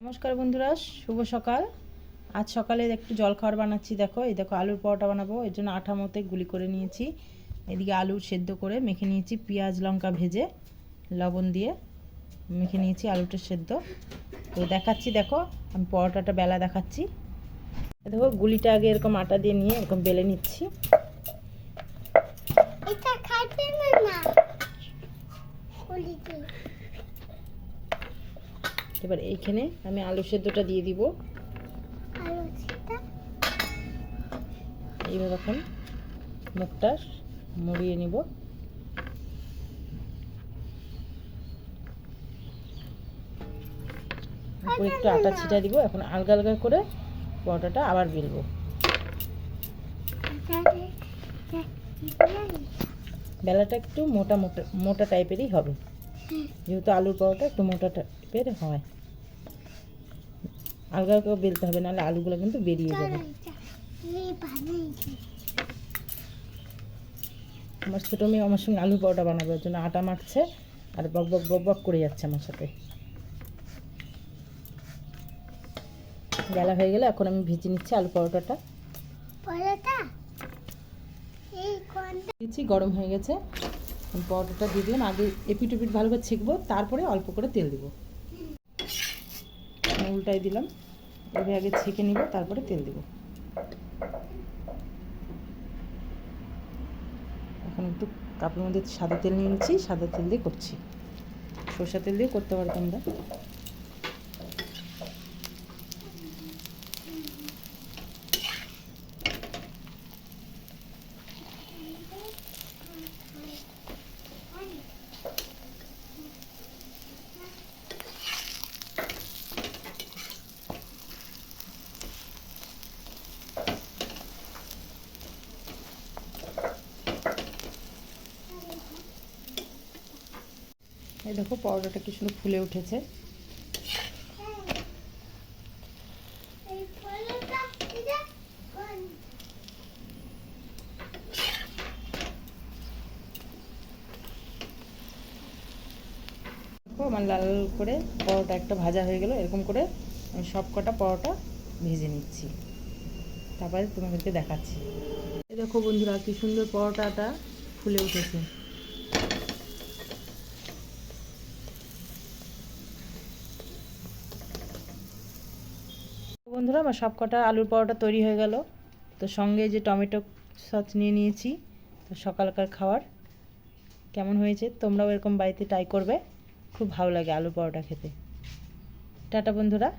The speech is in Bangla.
নমস্কার বন্ধুরা, শুভ সকাল। আজ সকালে একটু জলখাবার বানাচ্ছি, দেখো। এই দেখো, আলুর পরোটা বানাবো। এর জন্য আঠা মতে গুলি করে নিয়েছি। এদিকে আলু সেদ্ধ করে মেখে নিয়েছি পেঁয়াজ, লঙ্কা ভেজে, লবণ দিয়ে মেখে নিয়েছি আলুটা সেদ্ধ। তো দেখাচ্ছি, দেখো, আমি পরোটাটা বেলা দেখাচ্ছি। দেখো, গুলিটা আগে এরকম আটা দিয়ে নিয়ে এরকম বেলে নিচ্ছি। এটা না এবার এইখানে আমি আলু সেদ্ধটা দিয়ে দিব এইভাবে এখন মুখটা মুড়িয়ে নিব উপরে একটু আটা ছিটা দিব এখন আলগা আলগা করে পরোটাটা আবার বেলবো বেলাটা একটু মোটা মোটা মোটা টাইপেরই হবে যেহেতু আলুর পরোটা একটু মোটা টাইপের হয়। আলগা আলগা বেলতে হবে নাহলে আলুগুলো কিন্তু বেরিয়ে যাবে। আমার ছোটো মেয়ে আমার সঙ্গে আলুর পরোটা বানাবে ওর জন্য আটা মাখছে আর বক বক বক বক করে যাচ্ছে আমার সাথে। বেলা হয়ে গেলে এখন আমি ভেজে নিচ্ছি আলু পরোটাটা। দিয়েছি গরম হয়ে গেছে। পরোটাটা দিয়ে দিলাম। আগে এপিট উপিট ভালো করে ছেঁকবো, তারপরে অল্প করে তেল দিব। উল্টাই দিলাম। এভাবে আগে ছেঁকে নিব, তারপরে তেল দিব। এখন একটু কাপের মধ্যে সাদা তেল নিয়ে নিচ্ছি, সাদা তেল দিয়ে করছি। সরষা তেল দিয়ে করতে পারো তোমরা। এই দেখো, পরোটাটা কি সুন্দর ফুলে উঠেছে। আমার লাল করে পরোটা একটা ভাজা হয়ে গেল, এরকম করে আমি সব কটা পরোটা ভেজে নিচ্ছি। তারপরে তোমাদেরকে দেখাচ্ছি। দেখো বন্ধুরা, কি সুন্দর পরোটাটা ফুলে উঠেছে। বন্ধুরা, আমার সব কটা আলুর পরোটা তৈরি হয়ে গেল। তো সঙ্গে যে টমেটো সস নিয়ে নিয়েছি, তো সকালকার খাওয়ার। কেমন হয়েছে? তোমরাও এরকম বাড়িতে ট্রাই করবে। খুব ভালো লাগে আলু পরোটা খেতে। টাটা বন্ধুরা।